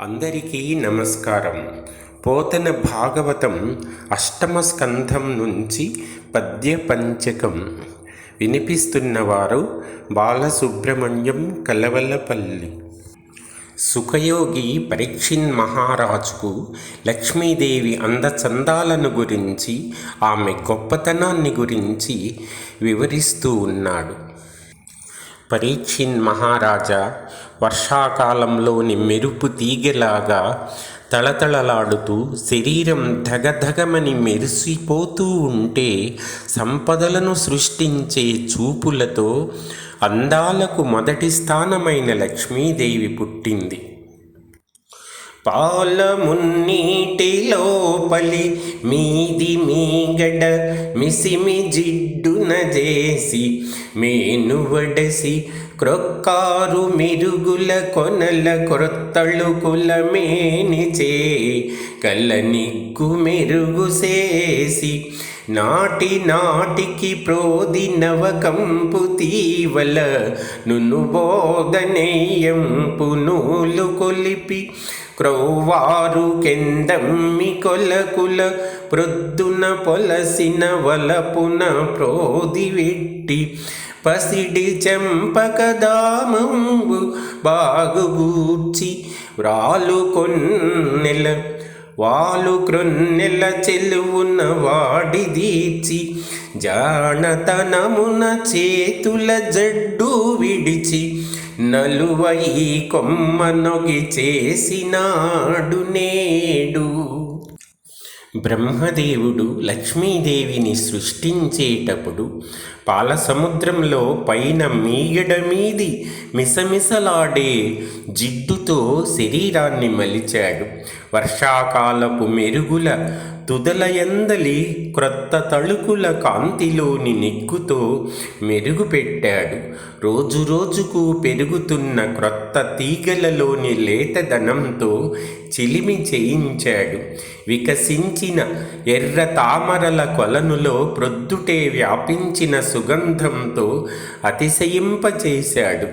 అందరికీ నమస్కారం. పోతన భాగవతం అష్టమ స్కంధం నుంచి పద్యపంచకం. వినిపిస్తున్నవారు బాలసుబ్రహ్మణ్యం కలవలపల్లి. సుఖయోగి పరీక్షిన్ మహారాజుకు లక్ష్మీదేవి అందచందాలను గురించి ఆమె గొప్పతనాన్ని గురించి వివరిస్తూ ఉన్నాడు. పరీక్షిన్ మహారాజా వర్షాకాలంలోని మెరుపు తీగలాగా తళతళలాడుతూ శరీరం ధగధగమని మెరిసిపోతూ ఉంటే సంపదలను సృష్టించే చూపులతో అందాలకు మొదటి స్థానమైన లక్ష్మీదేవి పుట్టింది. పాలమున్నీటి లోపలి మీది మీగడ మిసిమి జిడ్డున చేసి మేనువడసి క్రొక్కారు మిరుగుల కొనల క్రొత్తళుకుల మేనిచే కళ్ళ నిగ్గు మెరుగు చేసి నాటి నాటికి ప్రోది నవకంపు తీవల నును బోధనేయంపు నూలు కొలిపి క్రౌవారు కెందమ్మి కొలకుల ప్రొద్దున పొలసిన వలపున ప్రోదివెట్టి పసిడి చెంపకదామంబు బాగుగూర్చి వ్రాలు కొన్నెల వాలు క్రొన్నెల చెలువున వాడి దీచి జానతనమున చేతుల జడ్డు విడిచి నలువై కొమ్మనొగి చేసినాడు నేడు. బ్రహ్మదేవుడు లక్ష్మీదేవిని సృష్టించేటప్పుడు పాలసముద్రంలో పైన మీగడ మీది మిసమిసలాడే జిడ్డుతో శరీరాన్ని మలిచాడు. వర్షాకాలపు మెరుగుల తుదలయందలి క్రొత్త తళుకుల కాంతిలోని నిగ్గుతో మెరుగుపెట్టాడు. రోజు రోజుకు పెరుగుతున్న క్రొత్త తీగలలోని లేతదనంతో చిలిమి చేయించాడు. వికసించిన ఎర్ర తామరల కొలనులో ప్రొద్దుటే వ్యాపించిన సుగంధంతో అతిశయింపచేశాడు.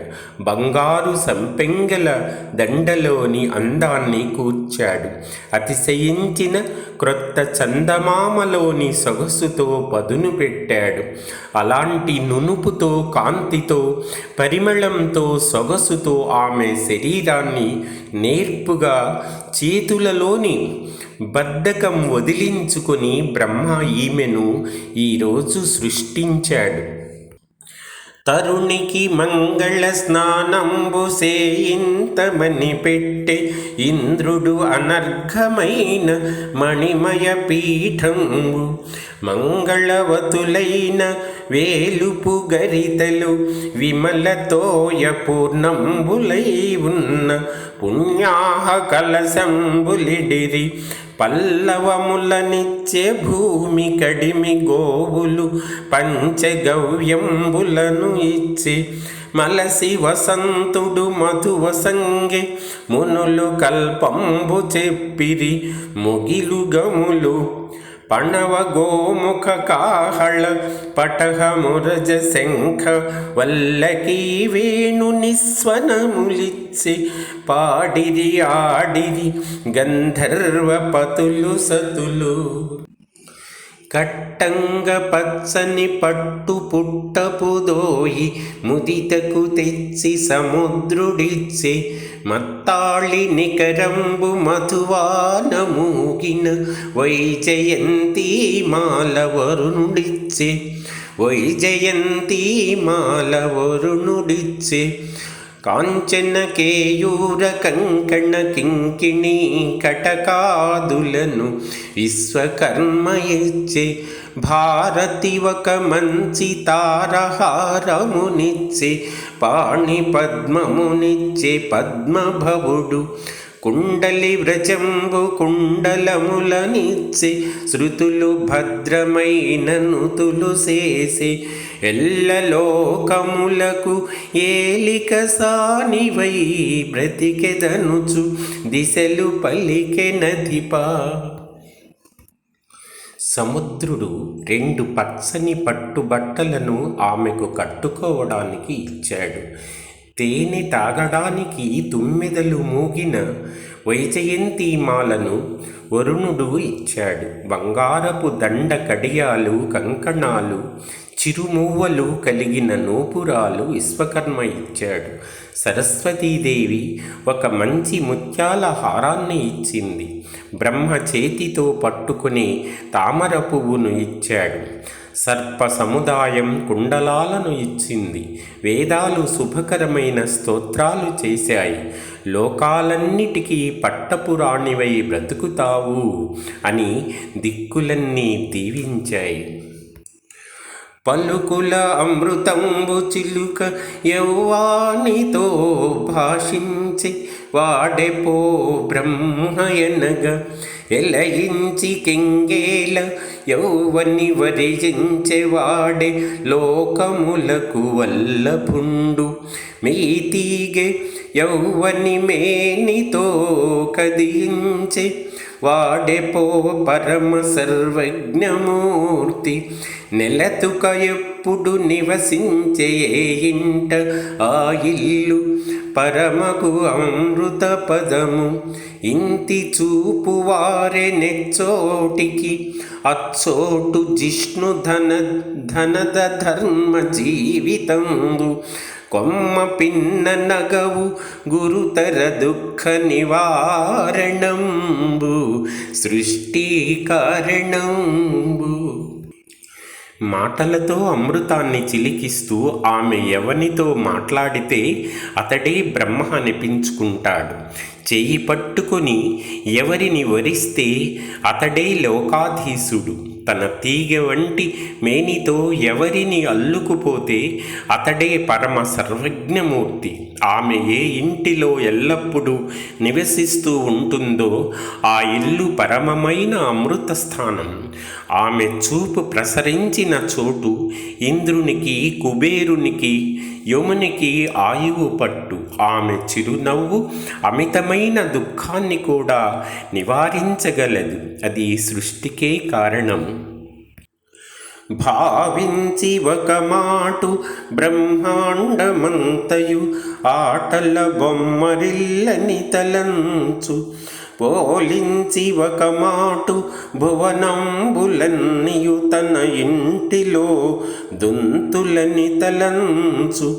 బంగారు సంపెంగల దండలోని అందాన్ని కూర్చాడు. అతిశయించిన క్రొత్త చందమామలోని సొగసుతో పదును పెట్టాడు. అలాంటి నునుపుతో కాంతితో పరిమళంతో సొగసుతో ఆమె శరీరాన్ని నేర్పుగా చేతులలోని బద్ధకం వదిలించుకొని బ్రహ్మ ఈమెను ఈరోజు సృష్టించాడు. తరుణికి మంగళ స్నానంబు సేయింతమని పెట్టె. ఇంద్రుడు అనర్ఘమైన మణిమయ పీఠంబు మంగళవతులైన వేలుపు గరితలు విమలతోయ పూర్ణంబులై ఉన్న పుణ్యాహ కలశంబులిడిరి పల్లవములనిచ్చే భూమి కడిమి గోవులు పంచగవ్యంబులను ఇచ్చి మలసి వసంతుడు మధువసంగే మునులు కల్పంబు చెప్పిరి ముగిలు గములు పణవ గోముఖ కాహళ పటహ మురజ శంఖ వల్లకీ వేణు నిస్వనములిచ్చి పాడిరి ఆడిరి గంధర్వ పతులు సతులు. కట్టంగ పచ్చని పట్టు పుట్టపుదోయి ముదితకు తెచ్చి సముద్రుడిచ్చే മത്താളിനികരമ്പു മധുവാനമൂകിന വൈജയന്തി മാലവരുണുടിച്ച് വൈജയന്തി മാലവരുണുടിച്ച് వరుణుడిచ్చే కాంచన కేయూర కంకణ కింకిణి కటకాదులను విశ్వకర్మ ఇచ్చే భారతి ఒక మంచి తారహారమునిచ్చే పాణి పద్మమునిచ్చే పద్మభవుడు కుండలి వ్రజంబు కుండలములనిచ్చే శృతులు భద్రమైన నుతులు చేసే ఎల్లలోకములకు ఏలిక సానివై బ్రతికెదనుచు దిశలు పలికెనధిపా సముద్రుడు రెండు పచ్చని పట్టుబట్టలను ఆమెకు కట్టుకోవడానికి ఇచ్చాడు. తేనె తాగడానికి తుమ్మెదలు మూగిన వైజయంతి మాలను వరుణుడు ఇచ్చాడు. బంగారపు దండ కడియాలు కంకణాలు చిరుమువ్వలు కలిగిన నూపురాలు విశ్వకర్మ ఇచ్చాడు సరస్వతీదేవి ఒక మంచి ముత్యాల హారాన్ని ఇచ్చింది. బ్రహ్మ చేతితో పట్టుకుని తామర పువ్వును ఇచ్చాడు. సర్ప సముదాయం కుండలాలను ఇచ్చింది. వేదాలు శుభకరమైన స్తోత్రాలు చేశాయి. లోకాలన్నిటికీ పట్టపురాణివై బ్రతుకుతావు అని దిక్కులన్నీ దీవించాయి. పలుకుల అమృతంబు చిలుక యౌవానితో భాషించి వాడెపో బ్రహ్మయనగ ఎలయించి కెంగేల యౌవని వరించెవాడే లోకములకు వల్లభుండు. మీతీగే యౌవని మేనితో కదించే వాడెపో పరమ సర్వజ్ఞమూర్తి. నెలతుక ఎప్పుడు నివసించే ఇంట ఆ ఇల్లు పరమకు అమృత పదము. ఇంటి చూపు వారే నెచ్చోటికి అచ్చోటు జిష్ణు ధన ధనద ధర్మ జీవితందు కొమ్మ పిన్న నగవు గురుతర దుఃఖ నివారణంబు సృష్టి కారణంబు. మాటలతో అమృతాన్ని చిలికిస్తూ ఆమె ఎవనితో మాట్లాడితే అతడే బ్రహ్మ అనిపించుకుంటాడు. చెయ్యి పట్టుకొని ఎవరిని వరిస్తే అతడే లోకాధీశుడు. తన తీగ వంటి మేనితో ఎవరిని అల్లుకుపోతే అతడే పరమ సర్వజ్ఞమూర్తి. ఆమె ఏ ఇంటిలో ఎల్లప్పుడూ నివసిస్తూ ఉంటుందో ఆ ఇల్లు పరమమైన అమృత స్థానం ఆమె చూపు ప్రసరించిన చోటు ఇంద్రునికి కుబేరునికి యమునికి ఆయువు పట్టు. ఆమె చిరునవ్వు అమితమైన దుఃఖాన్ని కూడా నివారించగలదు. అది సృష్టికే కారణం. భావించి ఒక మాటు బ్రహ్మాండమంతయు ఆటల బొమ్మరిల్లని తలంచు పోలించి ఒక మాటు భువనంబులన్నీయు తన ఇంటిలో దుంతులని తలంచు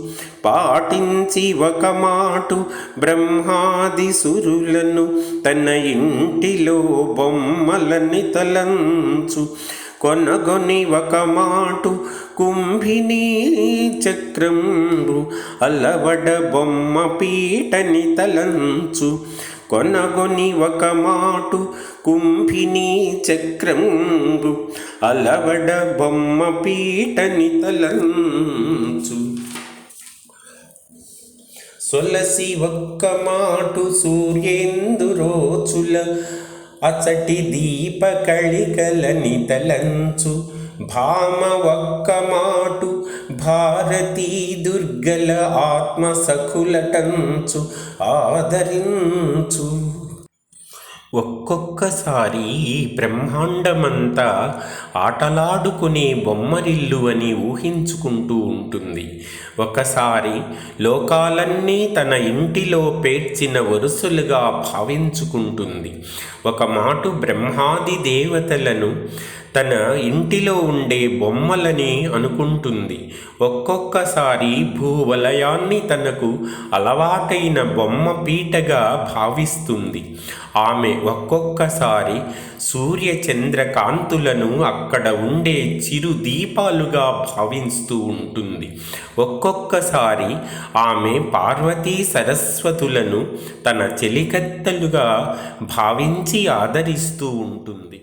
పాటించి ఒక మాటు బ్రహ్మాది సురులను తన ఇంటిలో బొమ్మలని తలంచు కొనగొని ఒక మాటు కుంభిని చక్రంబు అలవడ బొమ్మ పీటని తలంచు కొనగొని ఒక మాటు కుంభిని చక్రంబు అలవడ బొమ్మ పీటని తలంచు. సొలసి ఒక్క మాటు సూర్యేందురోచుల అచటి దీప కళికలని తలంచు. భామ ఒక్క మాటు భారతీ దుర్గల ఆత్మ సఖులటంచు ఆదరించు. ఒక్కొక్కసారి బ్రహ్మాండమంతా ఆటలాడుకునే బొమ్మరిల్లు అని ఊహించుకుంటూ ఉంటుంది. ఒకసారి లోకాలన్నీ తన ఇంటిలో పేర్చిన వరుసలుగా భావించుకుంటుంది. ఒక మాటు బ్రహ్మాది దేవతలను తన ఇంటిలో ఉండే బొమ్మలని అనుకుంటుంది. ఒక్కొక్కసారి భూవలయాన్ని తనకు అలవాటైన బొమ్మ పీటగా భావిస్తుంది. ఆమె ఒక్కొక్కసారి సూర్యచంద్రకాంతులను అక్కడ ఉండే చిరు దీపాలుగా భావిస్తూ ఉంటుంది. ఒక్కొక్కసారి ఆమె పార్వతీ సరస్వతులను తన చెలికత్తలుగా భావించి ఆదరిస్తూ ఉంటుంది.